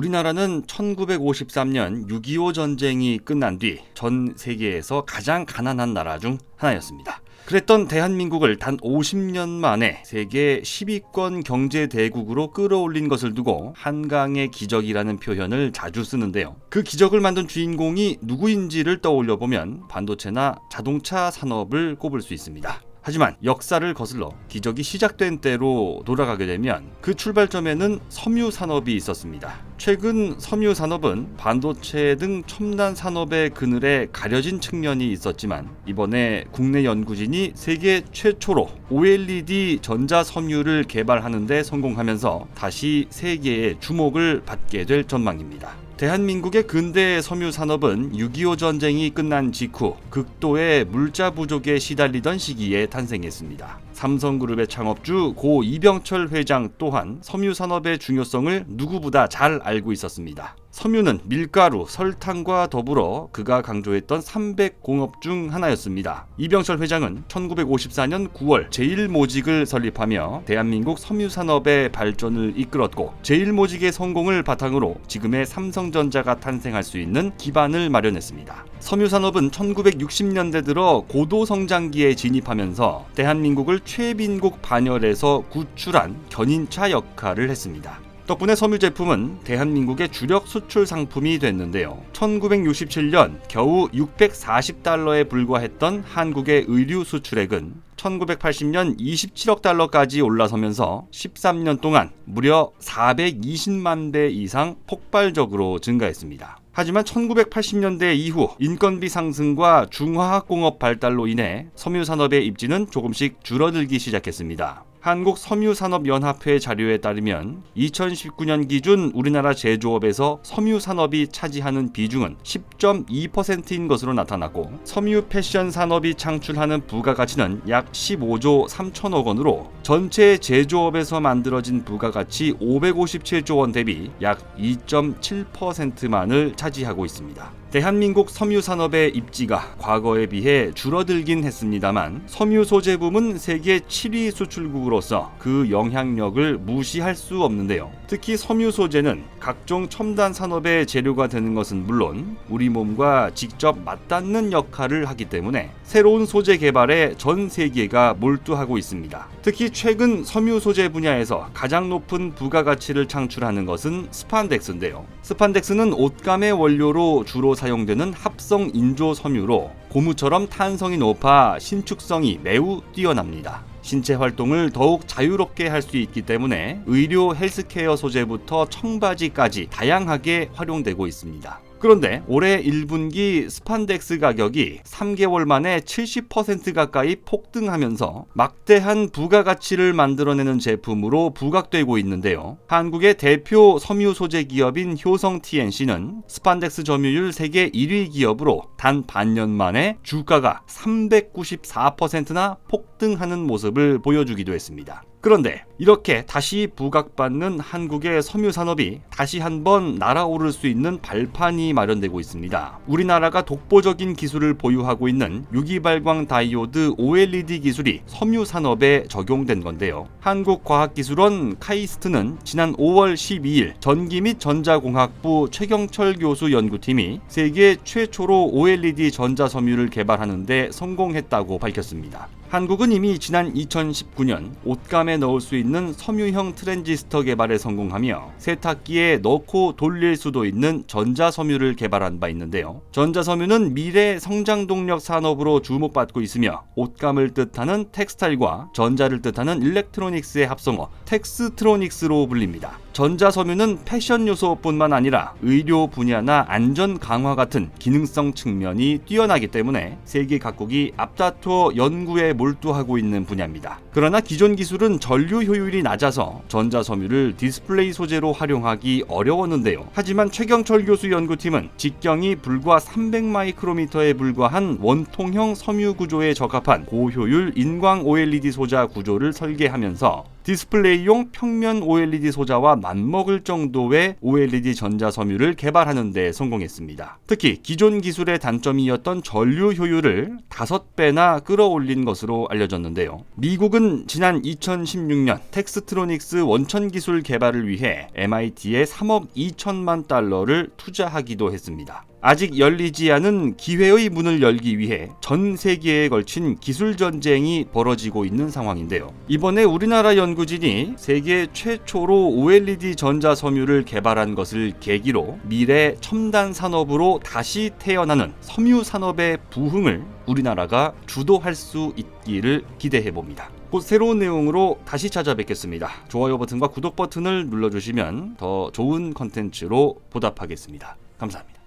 우리나라는 1953년 6.25 전쟁이 끝난 뒤 전 세계에서 가장 가난한 나라 중 하나였습니다. 그랬던 대한민국을 단 50년 만에 세계 10위권 경제 대국으로 끌어올린 것을 두고 한강의 기적이라는 표현을 자주 쓰는데요. 그 기적을 만든 주인공이 누구인지를 떠올려 보면 반도체나 자동차 산업을 꼽을 수 있습니다. 하지만 역사를 거슬러 기적이 시작된 때로 돌아가게 되면 그 출발점에는 섬유 산업이 있었습니다. 최근 섬유 산업은 반도체 등 첨단 산업의 그늘에 가려진 측면이 있었지만 이번에 국내 연구진이 세계 최초로 OLED 전자 섬유를 개발하는 데 성공하면서 다시 세계의 주목을 받게 될 전망입니다. 대한민국의 근대 섬유 산업은 6.25 전쟁이 끝난 직후 극도의 물자 부족에 시달리던 시기에 탄생했습니다. 삼성그룹의 창업주 고 이병철 회장 또한 섬유 산업의 중요성을 누구보다 잘 알고 있었습니다. 섬유는 밀가루, 설탕과 더불어 그가 강조했던 300 공업 중 하나였습니다. 이병철 회장은 1954년 9월 제일모직을 설립하며 대한민국 섬유 산업의 발전을 이끌었고 제일모직의 성공을 바탕으로 지금의 삼성전자가 탄생할 수 있는 기반을 마련했습니다. 섬유 산업은 1960년대 들어 고도 성장기에 진입하면서 대한민국을 최빈국 반열에서 구출한 견인차 역할을 했습니다. 덕분에 섬유 제품은 대한민국의 주력 수출 상품이 됐는데요. 1967년 겨우 640달러에 불과했던 한국의 의류 수출액은 1980년 27억 달러까지 올라서면서 13년 동안 무려 420만 배 이상 폭발적으로 증가했습니다. 하지만 1980년대 이후 인건비 상승과 중화학 공업 발달로 인해 섬유 산업의 입지는 조금씩 줄어들기 시작했습니다. 한국섬유산업연합회 자료에 따르면 2019년 기준 우리나라 제조업에서 섬유 산업이 차지하는 비중은 10.2%인 것으로 나타났고 섬유 패션 산업이 창출하는 부가가치는 약 15조 3천억 원으로 전체 제조업에서 만들어진 부가가치 557조 원 대비 약 2.7%만을 차지하고 있습니다. 대한민국 섬유 산업의 입지가 과거에 비해 줄어들긴 했습니다만 섬유 소재 부문 세계 7위 수출국으로서 그 영향력을 무시할 수 없는데요. 특히 섬유 소재는 각종 첨단 산업의 재료가 되는 것은 물론 우리 몸과 직접 맞닿는 역할을 하기 때문에 새로운 소재 개발에 전 세계가 몰두하고 있습니다. 특히 최근 섬유 소재 분야에서 가장 높은 부가가치를 창출하는 것은 스판덱스인데요. 스판덱스는 옷감의 원료로 주로 사용되는 합성 인조 섬유로 고무처럼 탄성이 높아 신축성이 매우 뛰어납니다. 신체 활동을 더욱 자유롭게 할 수 있기 때문에 의료 헬스케어 소재부터 청바지까지 다양하게 활용되고 있습니다. 그런데 올해 1분기 스판덱스 가격이 3개월 만에 70% 가까이 폭등하면서 막대한 부가가치를 만들어내는 제품으로 부각되고 있는데요. 한국의 대표 섬유 소재 기업인 효성 TNC는 스판덱스 점유율 세계 1위 기업으로 단 반년 만에 주가가 394%나 폭등하는 모습을 보여주기도 했습니다. 그런데 이렇게 다시 부각받는 한국의 섬유 산업이 다시 한번 날아오를 수 있는 발판이 마련되고 있습니다. 우리나라가 독보적인 기술을 보유하고 있는 유기발광 다이오드 OLED 기술이 섬유 산업에 적용된 건데요. 한국과학기술원 카이스트는 지난 5월 12일 전기 및 전자공학부 최경철 교수 연구팀이 세계 최초로 OLED 전자 섬유를 개발하는데 성공했다고 밝혔습니다. 한국은 이미 지난 2019년 옷감에 넣을 수 있는 섬유형 트랜지스터 개발에 성공하며 세탁기에 넣고 돌릴 수도 있는 전자섬유를 개발한 바 있는데요. 전자섬유는 미래 성장 동력 산업으로 주목받고 있으며 옷감을 뜻하는 텍스타일과 전자를 뜻하는 일렉트로닉스의 합성어 텍스트로닉스로 불립니다. 전자섬유는 패션 요소뿐만 아니라 의료 분야나 안전 강화 같은 기능성 측면이 뛰어나기 때문에 세계 각국이 앞다투어 연구에 몰두하고 있는 분야입니다. 그러나 기존 기술은 전류 효율이 낮아서 전자섬유를 디스플레이 소재로 활용하기 어려웠는데요. 하지만 최경철 교수 연구팀은 직경이 불과 300마이크로미터에 불과한 원통형 섬유 구조에 적합한 고효율 인광 OLED 소자 구조를 설계하면서 디스플레이용 평면 OLED 소자와 맞먹을 정도의 OLED 전자 섬유를 개발하는 데 성공했습니다. 특히 기존 기술의 단점이었던 전류 효율을 5배나 끌어올린 것으로 알려졌는데요. 미국은 지난 2016년 텍스트로닉스 원천 기술 개발을 위해 MIT에 3억 2천만 달러를 투자하기도 했습니다. 아직 열리지 않은 기회의 문을 열기 위해 전 세계에 걸친 기술 전쟁이 벌어지고 있는 상황인데요. 이번에 우리나라 연구진이 세계 최초로 OLED 전자 섬유를 개발한 것을 계기로 미래 첨단 산업으로 다시 태어나는 섬유 산업의 부흥을 우리나라가 주도할 수 있기를 기대해 봅니다. 곧 새로운 내용으로 다시 찾아뵙겠습니다. 좋아요 버튼과 구독 버튼을 눌러주시면 더 좋은 컨텐츠로 보답하겠습니다. 감사합니다.